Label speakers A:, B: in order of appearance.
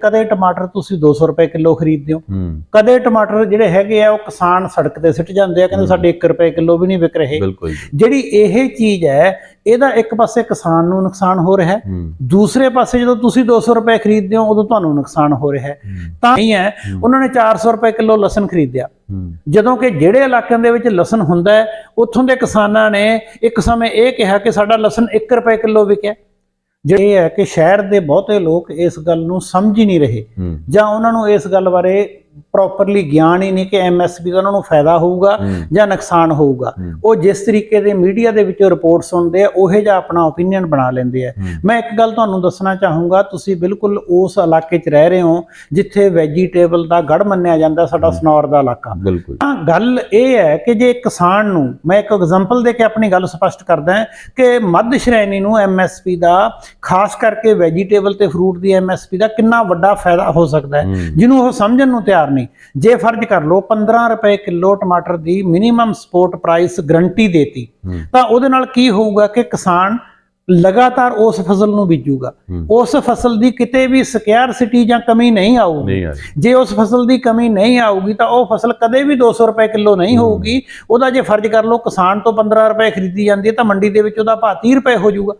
A: ਕਦੇ ਟਮਾਟਰ ਤੁਸੀਂ 200 ਰੁਪਏ ਕਿਲੋ ਖਰੀਦਦੇ ਹੋ?
B: ਹੂੰ।
A: ਕਦੇ ਟਮਾਟਰ ਜਿਹੜੇ ਹੈਗੇ ਆ ਉਹ ਕਿਸਾਨ ਸੜਕ ਤੇ ਸਿੱਟ ਜਾਂਦੇ ਆ ਕਹਿੰਦੇ ਸਾਡੇ 1 ਰੁਪਏ ਕਿਲੋ ਵੀ ਨਹੀਂ ਵਿਕ ਰਹੇ। ਜਿਹੜੀ ਇਹ ਚੀਜ਼ ਹੈ ਇਹਦਾ ਇੱਕ ਪਾਸੇ ਕਿਸਾਨ ਨੂੰ ਨੁਕਸਾਨ ਹੋ ਰਿਹਾ ਹੈ
B: ਹੂੰ।
A: ਦੂਸਰੇ ਪਾਸੇ ਜਦੋਂ ਤੁਸੀਂ 200 ਰੁਪਏ ਖਰੀਦਦੇ ਹੋ ਉਦੋਂ ਤੁਹਾਨੂੰ ਨੁਕਸਾਨ ਹੋ ਰਿਹਾ ਹੈ।
B: ਹੂੰ,
A: ਤਾਂ ਨਹੀਂ ਹੈ ਉਹਨਾਂ ਨੇ 400 ਰੁਪਏ ਕਿਲੋ ਲਸਣ ਖਰੀਦਿਆ।
B: ਹੂੰ।
A: ਜਦੋਂ ਕਿ ਜਿਹੜੇ ਇਲਾਕਿਆਂ ਦੇ ਵਿੱਚ ਲਸਣ ਹੁੰਦਾ ਹੈ ਉੱਥੋਂ ਦੇ ਕਿਸਾਨਾਂ ਨੇ ਇੱਕ ਸਮੇਂ ਇਹ ਕਿਹਾ ਕਿ ਸਾਡਾ ਲਸਣ 1 ਰੁਪਏ ਕਿਲੋ ਵਿਕਿਆ। ਜਿਹੜੇ ਇਹ ਹੈ ਕਿ ਸ਼ਹਿਰ ਦੇ ਬਹੁਤੇ ਲੋਕ ਇਸ ਗੱਲ ਨੂੰ ਸਮਝ ਹੀ ਨਹੀਂ ਰਹੇ ਜਾਂ ਉਹਨਾਂ ਨੂੰ ਇਸ ਗੱਲ ਬਾਰੇ ਪ੍ਰੋਪਰਲੀ ਗਿਆਨ ਹੀ ਨਹੀਂ ਕਿ ਐਮਐਸਪੀ ਦਾ ਉਹਨਾਂ ਨੂੰ ਫਾਇਦਾ ਹੋਊਗਾ। ਜਾਂ ਨੁਕਸਾਨ ਹੋਊਗਾ। ਉਹ ਜਿਸ ਤਰੀਕੇ ਦੇ ਮੀਡੀਆ ਦੇ ਵਿੱਚੋਂ ਰਿਪੋਰਟ ਸੁਣਦੇ ਆ ਉਹੇ ਜਿਹਾ ਆਪਣਾ ਓਪੀਨੀਅਨ ਬਣਾ ਲੈਂਦੇ ਆ। ਮੈਂ ਇੱਕ ਗੱਲ ਤੁਹਾਨੂੰ ਦੱਸਣਾ ਚਾਹੂੰਗਾ ਤੁਸੀਂ ਬਿਲਕੁਲ ਉਸ ਇਲਾਕੇ 'ਚ ਰਹਿ ਰਹੇ ਹੋ ਜਿੱਥੇ ਵੈਜੀਟੇਬਲ ਦਾ ਗੜ ਮੰਨਿਆ ਜਾਂਦਾ ਸਾਡਾ ਸਨੌਰ ਦਾ ਇਲਾਕਾ ਤਾਂ ਗੱਲ ਇਹ ਹੈ ਕਿ ਜੇ ਕਿਸਾਨ ਨੂੰ ਮੈਂ ਇੱਕ ਐਗਜ਼ਾਮਪਲ ਦੇ ਕੇ ਆਪਣੀ ਗੱਲ ਸਪਸ਼ਟ ਕਰਦਾ ਹਾਂ ਕਿ ਮੱਧ ਸ਼੍ਰੇਣੀ ਨੂੰ ਐਮਐਸਪੀ ਦਾ ਖਾਸ ਕਰਕੇ ਵੈਜੀਟੇਬਲ ਤੇ ਫਰੂਟ ਦੀ ਐਮਐਸਪੀ ਦਾ ਕਿੰਨਾ ਵੱਡਾ ਫਾਇਦਾ ਹੋ ਸਕਦਾ ਹੂੰ। ਜਿਹਨੂੰ ਉਹ ਸਮਝਣ ਨੂੰ ਤਿਆਰ ਨਹੀਂ ਜੇ ਫਰਜ਼ ਕਰ ਲਓ 15 ਰੁਪਏ ਕਿਲੋ ਟਮਾਟਰ ਦੀ ਮਿਨੀਮਮ ਸਪੋਰਟ ਪ੍ਰਾਈਸ ਗਰੰਟੀ ਦੇਤੀ। ਤਾਂ ਉਹਦੇ ਨਾਲ ਕੀ ਹੋਊਗਾ ਕਿ ਕਿਸਾਨ ਲਗਾਤਾਰ ਉਸ ਫਸਲ ਨੂੰ ਬੀਜੂਗਾ। ਉਸ ਫਸਲ ਦੀ ਕਿਤੇ ਵੀ ਸਿਟੀ ਜਾਂ ਕਮੀ ਨਹੀਂ ਆਊਗੀ। ਜੇ ਉਸ ਫਸਲ ਦੀ ਕਮੀ ਨਹੀਂ ਆਊਗੀ ਤਾਂ ਉਹ ਫਸਲ ਕਦੇ ਵੀ 200 ਰੁਪਏ ਕਿਲੋ ਨਹੀਂ ਹੋਊਗੀ ਉਹਦਾ ਜੇ ਫਰਜ਼ ਕਰ ਲਓ ਕਿਸਾਨ ਤੋਂ 15 ਰੁਪਏ ਖਰੀਦੀ ਜਾਂਦੀ ਹੈ ਤਾਂ ਮੰਡੀ ਦੇ ਵਿੱਚ ਉਹਦਾ ਭਾਅ 30 ਰੁਪਏ ਹੋ ਜਾਊਗਾ